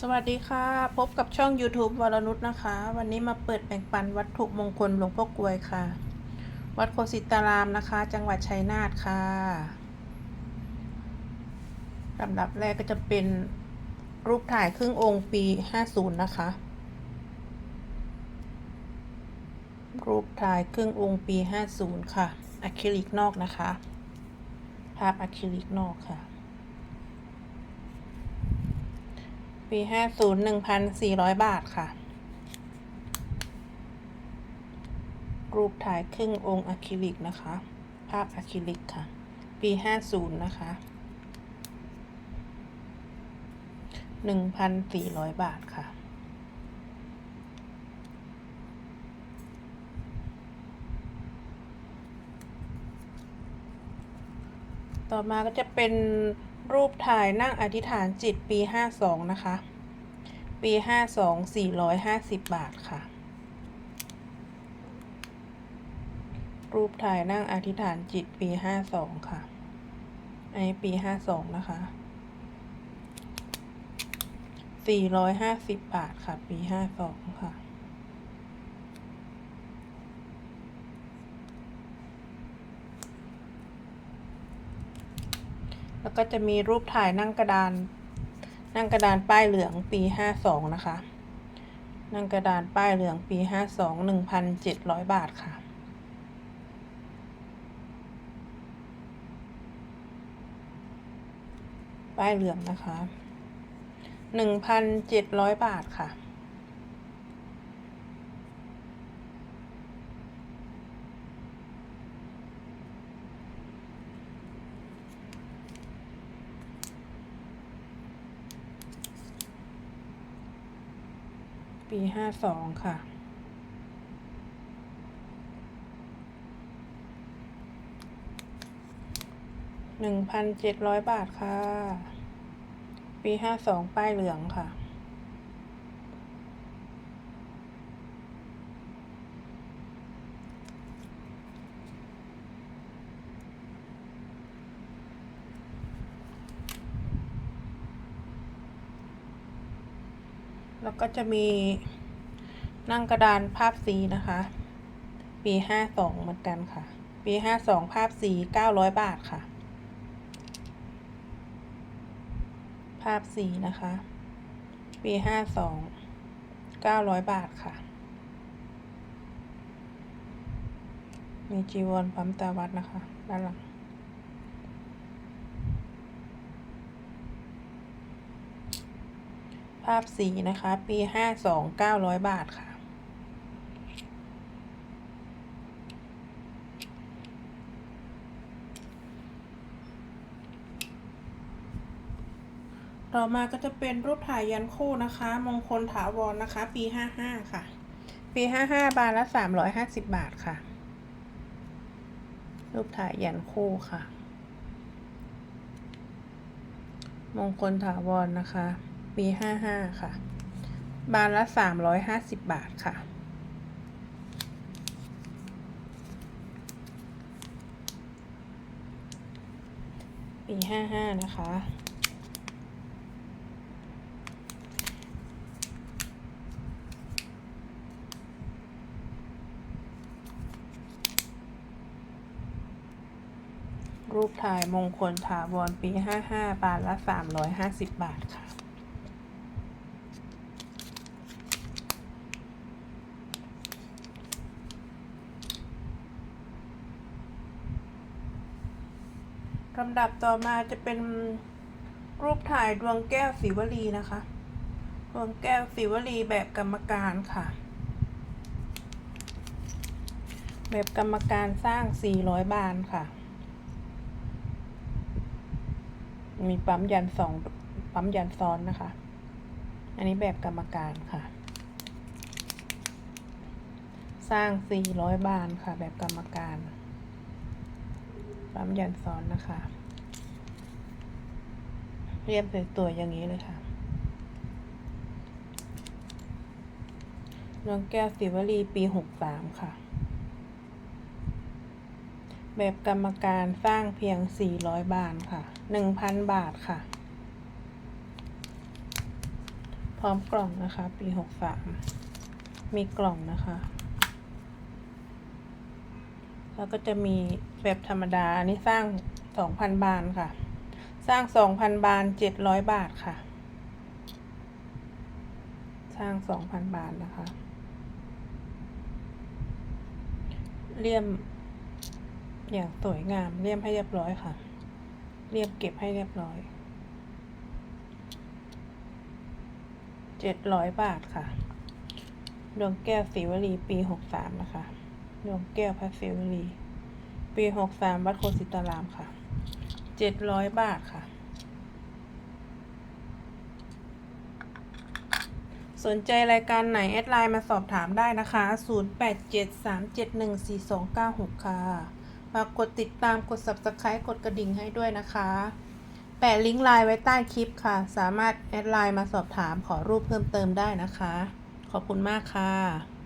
สวัสดีค่ะ พบกับช่อง YouTube วรนุชนะคะ วันนี้มาเปิดแบ่งปันวัตถุมงคลหลวงพ่อกลวยค่ะ วัดโคสิตารามนะคะ จังหวัดชัยนาทค่ะลำดับแรกก็จะเป็นรูปถ่ายครึ่งองค์ปี 50 นะคะ รูปถ่ายครึ่งองค์ปี 50 ค่ะอะคริลิกนอกนะคะ ภาพอะคริลิกนอกค่ะ ปีห้าศูนย์หนึ่งพันสี่ร้อยบาทค่ะ รูปถ่ายครึ่งองค์อะคริลิกนะคะ ภาพอะคริลิกค่ะ ปีห้าศูนย์นะคะหนึ่งพันสี่ร้อยบาทค่ะ ต่อมาก็จะเป็น รูปถ่ายนั่งอธิษฐานจิตปี 52 นะคะ ปี 52 450 บาทค่ะ รูปถ่ายนั่งอธิษฐานจิตปี 52 ค่ะอันนี้ปี 52 นะคะ 450 บาทค่ะ ปี 52 ค่ะ แล้วก็จะมีรูปถ่ายนั่งกระดาน นั่งกระดานป้ายเหลืองปีห้าสองนะคะ นั่งกระดานป้ายเหลืองปีห้าสองหนึ่งพันเจ็ดร้อยบาทค่ะป้ายเหลืองนะคะหนึ่งพันเจ็ดร้อยบาทค่ะ ปีห้าสองค่ะ หนึ่งพันเจ็ดร้อยบาทค่ะ ปีห้าสองป้ายเหลืองค่ะ แล้วก็จะมีนั่งกระดานภาพสีนะคะ ปีห้าสองเหมือนกันค่ะ ปีห้าสองภาพสีเก้าร้อยบาทค่ะ ภาพสีนะคะ ปีห้าสองเก้าร้อยบาทค่ะ มีจีวรปั๊มตาวัดนะคะ ด้านหลัง ภาพสีนะคะ ปีห้าสองเก้าร้อยบาทค่ะ ต่อมาก็จะเป็นรูปถ่ายยันคู่นะคะ มงคลถาวรนะคะ ปีห้าห้าค่ะ ปีห้าห้าบาทละสามร้อยห้าสิบบาทค่ะ รูปถ่ายยันคู่ค่ะ มงคลถาวรนะคะ ปีห้าห้าค่ะ บานละสามร้อยห้าสิบบาทค่ะ ปีห้าห้านะคะ รูปถ่ายมงคลถาวรปีห้าห้าบาทละสามร้อยห้าสิบบาทค่ะ ลำดับต่อมาจะเป็นรูปถ่ายดวงแก้วศิวลีนะคะ ดวงแก้วศิวลีแบบกรรมการค่ะ แบบกรรมการสร้าง 400 บานค่ะ มีปั๊มยันสองปั๊มยันซ้อนนะคะ อันนี้แบบกรรมการค่ะ สร้าง 400 บานค่ะ แบบกรรมการ ปั๊มยันซ้อนนะคะ เรียบสวยๆอย่างนี้เลยค่ะน้องแก้วศิวลีปีหกสามค่ะ แบบกรรมการสร้างเพียง400บาทค่ะ1,000บาทค่ะ พร้อมกล่องนะคะ ปีหกสามมีกล่องนะคะ แล้วก็จะมีแบบธรรมดา อันนี้สร้างสองพันบาทค่ะ สร้างสองพันบาทเจ็ดร้อยบาทค่ะ สร้างสองพันบาทนะคะ เลี่ยมอย่างสวยงาม เลี่ยมให้เรียบร้อยค่ะ เรียบเก็บให้เรียบร้อยเจ็ดร้อยบาทค่ะ ดวงแก้วศิวลีปีหกสามนะคะ ดวงแก้วพระศิวลีปีหกสามวัดโคสิตารามค่ะเจ็ดร้อยบาทค่ะ สนใจรายการไหน แอดไลน์มาสอบถามได้นะคะ 0873714296 ค่ะฝากกดติดตามกด subscribe กดกระดิ่งให้ด้วยนะคะ แปะลิงก์ไลน์ไว้ใต้คลิปค่ะ สามารถแอดไลน์มาสอบถามขอรูปเพิ่มเติมได้นะคะ ขอบคุณมากค่ะ